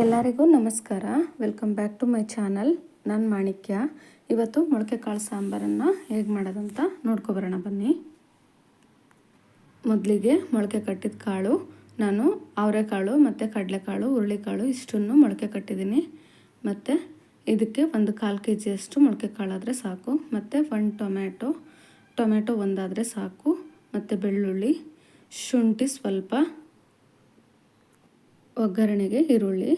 ಎಲ್ಲರಿಗೂ ನಮಸ್ಕಾರ. Welcome back to my channel ನಾನು ಮಾಣಿಕ್ಯ. ಇವತ್ತು ಮೊಳಕೆ ಕಾಳು ಸಾಂಬಾರನ್ನು ಹೇಗೆ ಮಾಡೋದಂತ ನೋಡ್ಕೊಬರೋಣ ಬನ್ನಿ. ಮೊದಲಿಗೆ ಮೊಳಕೆ ಕಟ್ಟಿದ ಕಾಳು, ನಾನು ಅವರೆಕಾಳು ಮತ್ತು ಕಡಲೆಕಾಳು, ಹುರುಳಿಕಾಳು ಇಷ್ಟನ್ನು ಮೊಳಕೆ ಕಟ್ಟಿದ್ದೀನಿ. ಮತ್ತು ಇದಕ್ಕೆ ಒಂದು ಕಾಲು ಕೆ ಜಿಯಷ್ಟು ಮೊಳಕೆ ಕಾಳಾದರೆ ಸಾಕು. ಮತ್ತು ಒಂದು ಟೊಮ್ಯಾಟೊ ಟೊಮ್ಯಾಟೊ ಒಂದಾದರೆ ಸಾಕು. ಮತ್ತು ಬೆಳ್ಳುಳ್ಳಿ, ಶುಂಠಿ ಸ್ವಲ್ಪ ಒಗ್ಗರಣೆಗೆ ಈರುಳ್ಳಿ,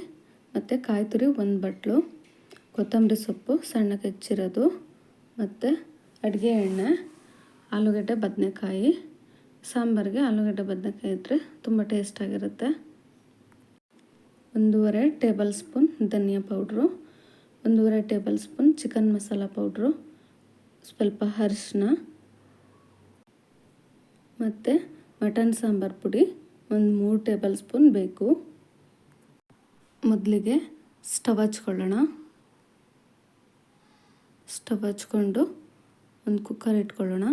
ಮತ್ತು ಕಾಯಿ ತುರಿ ಒಂದು ಬಟ್ಲು, ಕೊತ್ತಂಬರಿ ಸೊಪ್ಪು ಸಣ್ಣಕ್ಕೆ ಹೆಚ್ಚಿರೋದು ಮತ್ತು ಅಡುಗೆ ಎಣ್ಣೆ, ಆಲೂಗಡ್ಡೆ ಬದನೆಕಾಯಿ. ಸಾಂಬಾರಿಗೆ ಆಲೂಗಡ್ಡೆ ಬದನೆಕಾಯಿ ಇದ್ದರೆ ತುಂಬ ಟೇಸ್ಟಾಗಿರುತ್ತೆ ಒಂದೂವರೆ ಟೇಬಲ್ ಸ್ಪೂನ್ ಧನಿಯಾ ಪೌಡ್ರು, ಒಂದೂವರೆ tablespoon chicken masala powder, ಸ್ವಲ್ಪ ಅರಿಶಿನ ಮತ್ತು ಮಟನ್ ಸಾಂಬಾರು ಪುಡಿ, ಒಂದು ಮೂರು ಟೇಬಲ್ ಸ್ಪೂನ್ ಬೇಕು ಮೊದಲಿಗೆ ಸ್ಟವ್ ಹಚ್ಕೊಳ್ಳೋಣ. ಸ್ಟವ್ ಹಚ್ಕೊಂಡು ಒಂದು ಕುಕ್ಕರ್ ಇಟ್ಕೊಳ್ಳೋಣ.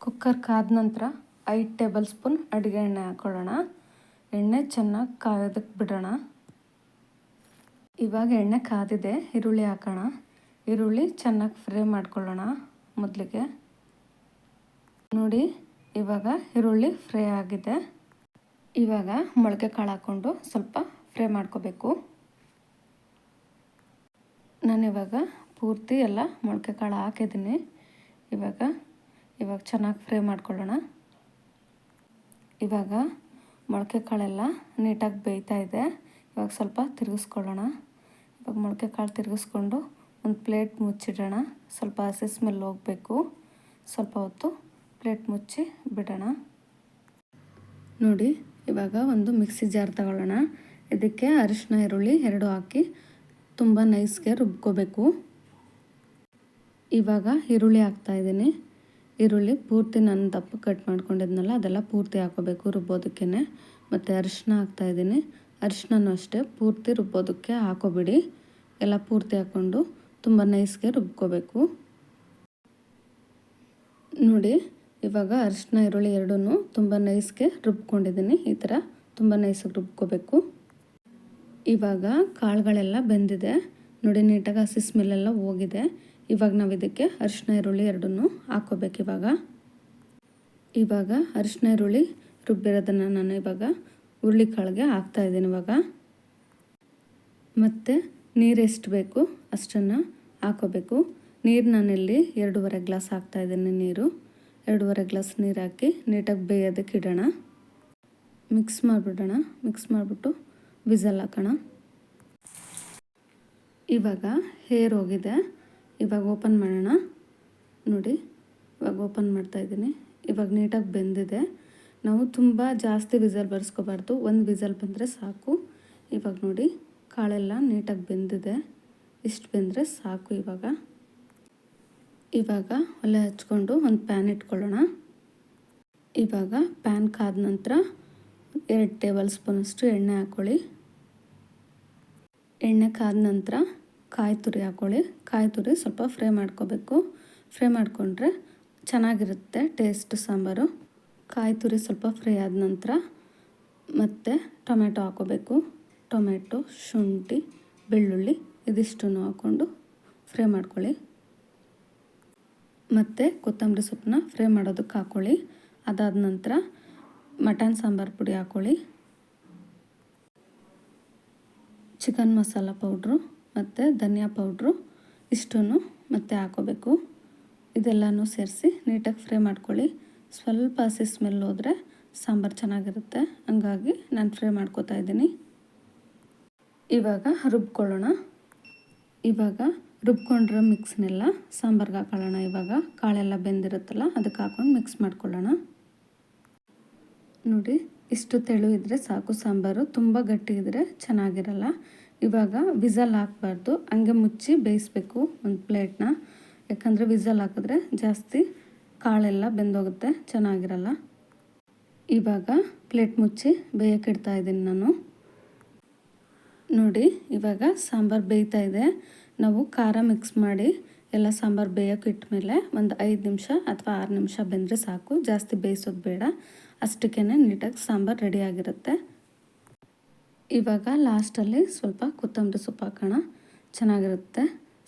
ಕುಕ್ಕರ್ ಕಾದ ನಂತರ ಐದು ಟೇಬಲ್ ಸ್ಪೂನ್ ಅಡುಗೆ ಎಣ್ಣೆ ಹಾಕ್ಕೊಳ್ಳೋಣ ಎಣ್ಣೆ ಚೆನ್ನಾಗಿ ಕಾಯೋದಕ್ಕೆ ಬಿಡೋಣ. ಇವಾಗ ಎಣ್ಣೆ ಕಾದಿದೆ, ಈರುಳ್ಳಿ ಹಾಕೋಣ. ಈರುಳ್ಳಿ ಚೆನ್ನಾಗಿ ಫ್ರೈ ಮಾಡ್ಕೊಳ್ಳೋಣ ಮೊದಲಿಗೆ. ನೋಡಿ, ಇವಾಗ ಈರುಳ್ಳಿ ಫ್ರೈ ಆಗಿದೆ. ಇವಾಗ ಮೊಳಕೆ ಕಾಳು ಹಾಕ್ಕೊಂಡು ಸ್ವಲ್ಪ ಫ್ರೈ ಮಾಡ್ಕೋಬೇಕು. ನಾನಿವಾಗ ಪೂರ್ತಿ ಎಲ್ಲ ಮೊಳಕೆ ಕಾಳು ಹಾಕಿದ್ದೀನಿ. ಇವಾಗ ಇವಾಗ ಚೆನ್ನಾಗಿ ಫ್ರೈ ಮಾಡ್ಕೊಳ್ಳೋಣ. ಇವಾಗ ಮೊಳಕೆ ಕಾಳೆಲ್ಲ ನೀಟಾಗಿ ಬೇಯ್ತಾ ಇದೆ. ಇವಾಗ ಸ್ವಲ್ಪ ತಿರುಗಿಸ್ಕೊಳ್ಳೋಣ. ಇವಾಗ ಮೊಳಕೆ ಕಾಳು ತಿರುಗಿಸ್ಕೊಂಡು ಒಂದು ಪ್ಲೇಟ್ ಮುಚ್ಚಿಡೋಣ. ಸ್ವಲ್ಪ ಹಸಿ ಸ್ಮೆಲ್ ಹೋಗಬೇಕು. ಸ್ವಲ್ಪ ಹೊತ್ತು ಪ್ಲೇಟ್ ಮುಚ್ಚಿ ಬಿಡೋಣ. ನೋಡಿ ಇವಾಗ ಒಂದು ಮಿಕ್ಸಿ ಜಾರ್ ತಗೊಳ್ಳೋಣ. ಇದಕ್ಕೆ ಅರಿಶಿನ ಈರುಳ್ಳಿ ಎರಡು ಹಾಕಿ ತುಂಬ ನೈಸ್ಗೆ ರುಬ್ಕೋಬೇಕು. ಇವಾಗ ಈರುಳ್ಳಿ ಹಾಕ್ತಾಯಿದ್ದೀನಿ ಈರುಳ್ಳಿ ಪೂರ್ತಿ ನಾನು ದಪ್ಪ ಕಟ್ ಮಾಡ್ಕೊಂಡಿದ್ನಲ್ಲ, ಅದೆಲ್ಲ ಪೂರ್ತಿ ಹಾಕೋಬೇಕು ರುಬ್ಬೋದಕ್ಕೆ ಮತ್ತು ಅರಿಶಿನ ಹಾಕ್ತಾಯಿದ್ದೀನಿ ಅರಿಶಿನೂ ಅಷ್ಟೇ, ಪೂರ್ತಿ ರುಬ್ಬೋದಕ್ಕೆ ಹಾಕೋಬಿಡಿ. ಎಲ್ಲ ಪೂರ್ತಿ ಹಾಕ್ಕೊಂಡು ತುಂಬ ನೈಸ್ಗೆ ರುಬ್ಕೋಬೇಕು. ನೋಡಿ ಇವಾಗ ಅರಿಶಿನ, ಈರುಳ್ಳಿ ಎರಡೂ ತುಂಬ ನೈಸ್ಗೆ ರುಬ್ಕೊಂಡಿದ್ದೀನಿ. ಈ ಥರ ತುಂಬ ನೈಸಾಗಿ ರುಬ್ಕೋಬೇಕು. ಇವಾಗ ಕಾಳುಗಳೆಲ್ಲ ಬೆಂದಿದೆ. ನೋಡಿ, ನೀಟಾಗಿ ಹಸಿ ಸ್ಮೆಲ್ಲೆಲ್ಲ ಹೋಗಿದೆ. ಇವಾಗ ನಾವು ಇದಕ್ಕೆ ಅರಿಶಿನ, ಈರುಳ್ಳಿ ಎರಡನ್ನೂ ಹಾಕೋಬೇಕು ಇವಾಗ. ಇವಾಗ ಅರಿಶಿನ, ಈರುಳ್ಳಿ ರುಬ್ಬಿರೋದನ್ನು ನಾನು ಇವಾಗ ಹುರುಳಿ ಕಾಳಿಗೆ ಹಾಕ್ತಾಯಿದ್ದೀನಿ ಇವಾಗ. ಮತ್ತು ನೀರು ಎಷ್ಟು ಬೇಕು ಅಷ್ಟನ್ನು ಹಾಕೋಬೇಕು ನೀರು ನಾನಿಲ್ಲಿ ಎರಡೂವರೆ ಗ್ಲಾಸ್ ಹಾಕ್ತಾಯಿದ್ದೀನಿ ನೀರು. ಎರಡೂವರೆ ಗ್ಲಾಸ್ ನೀರು ಹಾಕಿ ನೀಟಾಗಿ ಬೇಯೋದಕ್ಕೆ ಇಡೋಣ. ಮಿಕ್ಸ್ ಮಾಡಿಬಿಡೋಣ. ಮಿಕ್ಸ್ ಮಾಡಿಬಿಟ್ಟು ವಿಸಲ್ ಹಾಕೋಣ. ಇವಾಗ ಹೇರ್ ಹೋಗಿದೆ. ಇವಾಗ ಓಪನ್ ಮಾಡೋಣ. ನೋಡಿ, ಇವಾಗ ಓಪನ್ ಮಾಡ್ತಾಯಿದ್ದೀನಿ ಇವಾಗ ನೀಟಾಗಿ ಬೆಂದಿದೆ. ನಾವು ತುಂಬ ಜಾಸ್ತಿ ವಿಸಲ್ ಬರ್ಸ್ಕೋಬಾರ್ದು. ಒಂದು ವಿಸಲ್ ಬಂದರೆ ಸಾಕು. ಇವಾಗ ನೋಡಿ, ಕಾಳೆಲ್ಲ ನೀಟಾಗಿ ಬೆಂದಿದೆ. ಇಷ್ಟು ಬೆಂದರೆ ಸಾಕು ಇವಾಗ. ಇವಾಗ ಒಲೆ ಹಚ್ಕೊಂಡು ಒಂದು ಪ್ಯಾನ್ ಇಟ್ಕೊಳ್ಳೋಣ. ಇವಾಗ ಪ್ಯಾನ್ ಕಾದ ನಂತರ ಎರಡು ಟೇಬಲ್ ಸ್ಪೂನಷ್ಟು ಎಣ್ಣೆ ಹಾಕ್ಕೊಳ್ಳಿ. ಎಣ್ಣೆ ಕಾದ ನಂತರ ಕಾಯಿ ತುರಿ ಹಾಕ್ಕೊಳ್ಳಿ. ಕಾಯಿ ತುರಿ ಸ್ವಲ್ಪ ಫ್ರೈ ಮಾಡ್ಕೋಬೇಕು. ಫ್ರೈ ಮಾಡಿಕೊಂಡ್ರೆ ಚೆನ್ನಾಗಿರುತ್ತೆ ಟೇಸ್ಟ್ ಸಾಂಬಾರು. ಕಾಯಿ ತುರಿ ಸ್ವಲ್ಪ ಫ್ರೈ ಆದ ನಂತರ ಮತ್ತು ಟೊಮೆಟೊ ಹಾಕೋಬೇಕು ಟೊಮೆಟೊ ಶುಂಠಿ, ಬೆಳ್ಳುಳ್ಳಿ ಇದಿಷ್ಟನ್ನು ಹಾಕ್ಕೊಂಡು ಫ್ರೈ ಮಾಡ್ಕೊಳ್ಳಿ. ಮತ್ತು ಕೊತ್ತಂಬರಿ ಸೊಪ್ಪನ್ನ ಫ್ರೈ ಮಾಡೋದಕ್ಕೆ ಹಾಕ್ಕೊಳ್ಳಿ ಅದಾದ ನಂತರ ಮಟನ್ ಸಾಂಬಾರು ಪುಡಿ ಹಾಕ್ಕೊಳ್ಳಿ ಚಿಕನ್ ಮಸಾಲ ಪೌಡ್ರು ಮತ್ತು ಧನಿಯಾ ಪೌಡ್ರು ಇಷ್ಟನ್ನು ಮತ್ತೆ ಹಾಕೋಬೇಕು. ಇದೆಲ್ಲನೂ ಸೇರಿಸಿ ನೀಟಾಗಿ ಫ್ರೈ ಮಾಡ್ಕೊಳ್ಳಿ. ಸ್ವಲ್ಪ ಹಸಿ ಸ್ಮೆಲ್ ಹೋದರೆ ಸಾಂಬಾರು ಚೆನ್ನಾಗಿರುತ್ತೆ. ಹಂಗಾಗಿ ನಾನು ಫ್ರೈ ಮಾಡ್ಕೋತಾ ಇದ್ದೀನಿ. ಇವಾಗ ರುಬ್ಕೊಳ್ಳೋಣ. ಇವಾಗ ರುಬ್ಕೊಂಡಿರೋ ಮಿಕ್ಸ್ನೆಲ್ಲ ಸಾಂಬಾರ್ಗೆ ಹಾಕೊಳ್ಳೋಣ ಇವಾಗ. ಕಾಳೆಲ್ಲ ಬೆಂದಿರುತ್ತಲ್ಲ, ಅದಕ್ಕೆ ಹಾಕೊಂಡು ಮಿಕ್ಸ್ ಮಾಡ್ಕೊಳ್ಳೋಣ. ನೋಡಿ, ಇಷ್ಟು ತೆಳು ಇದ್ದರೆ ಸಾಕು. ಸಾಂಬಾರು ತುಂಬ ಗಟ್ಟಿ ಇದ್ದರೆ ಚೆನ್ನಾಗಿರಲ್ಲ. ಇವಾಗ ವಿಸಲ್ ಹಾಕ್ಬಾರ್ದು. ಹಂಗೆ ಮುಚ್ಚಿ ಬೇಯಿಸ್ಬೇಕು ಒಂದು ಪ್ಲೇಟ್ನ. ಯಾಕಂದರೆ ವಿಸಲ್ ಹಾಕಿದ್ರೆ ಜಾಸ್ತಿ ಕಾಳೆಲ್ಲ ಬೆಂದೋಗುತ್ತೆ, ಚೆನ್ನಾಗಿರಲ್ಲ. ಇವಾಗ ಪ್ಲೇಟ್ ಮುಚ್ಚಿ ಬೇಯಕ್ಕೆ ಇಡ್ತಾ ಇದ್ದೀನಿ ನಾನು. ನೋಡಿ, ಇವಾಗ ಸಾಂಬಾರು ಬೇಯ್ತಾ ಇದೆ. ನಾವು ಖಾರ ಮಿಕ್ಸ್ ಮಾಡಿ ಎಲ್ಲ ಸಾಂಬಾರು ಬೇಯೋಕೆ ಇಟ್ಟ ಮೇಲೆ ಒಂದು ಐದು ನಿಮಿಷ ಅಥವಾ ಆರು ನಿಮಿಷ ಬೆಂದರೆ ಸಾಕು. ಜಾಸ್ತಿ ಬೇಯಿಸೋದು ಬೇಡ. ಅಷ್ಟಕ್ಕೇ ನೀಟಾಗಿ ಸಾಂಬಾರು ರೆಡಿಯಾಗಿರುತ್ತೆ ಇವಾಗ ಲಾಸ್ಟಲ್ಲಿ ಸ್ವಲ್ಪ ಕೊತ್ತಂಬರಿ ಸೊಪ್ಪು ಹಾಕೋಣ. ಚೆನ್ನಾಗಿರುತ್ತೆ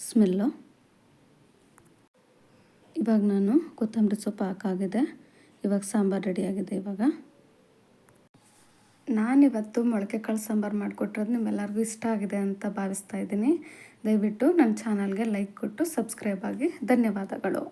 ಸ್ಮೆಲ್ಲು. ಇವಾಗ ನಾನು ಕೊತ್ತಂಬರಿ ಸೊಪ್ಪು ಹಾಕಾಗಿದೆ. ಇವಾಗ ಸಾಂಬಾರು ರೆಡಿಯಾಗಿದೆ ಇವಾಗ. ನಾನಿವತ್ತು ಮೊಳಕೆ ಕಾಳು ಸಾಂಬಾರು ಮಾಡಿಕೊಟ್ಟಿರೋದು ನಿಮ್ಮೆಲ್ಲರಿಗೂ ಇಷ್ಟ ಆಗಿದೆ ಅಂತ ಭಾವಿಸ್ತಾ ಇದ್ದೀನಿ. ದಯವಿಟ್ಟು ನನ್ನ ಚಾನಲ್ಗೆ ಲೈಕ್ ಕೊಟ್ಟು ಸಬ್ಸ್ಕ್ರೈಬ್ ಆಗಿ ಧನ್ಯವಾದಗಳು.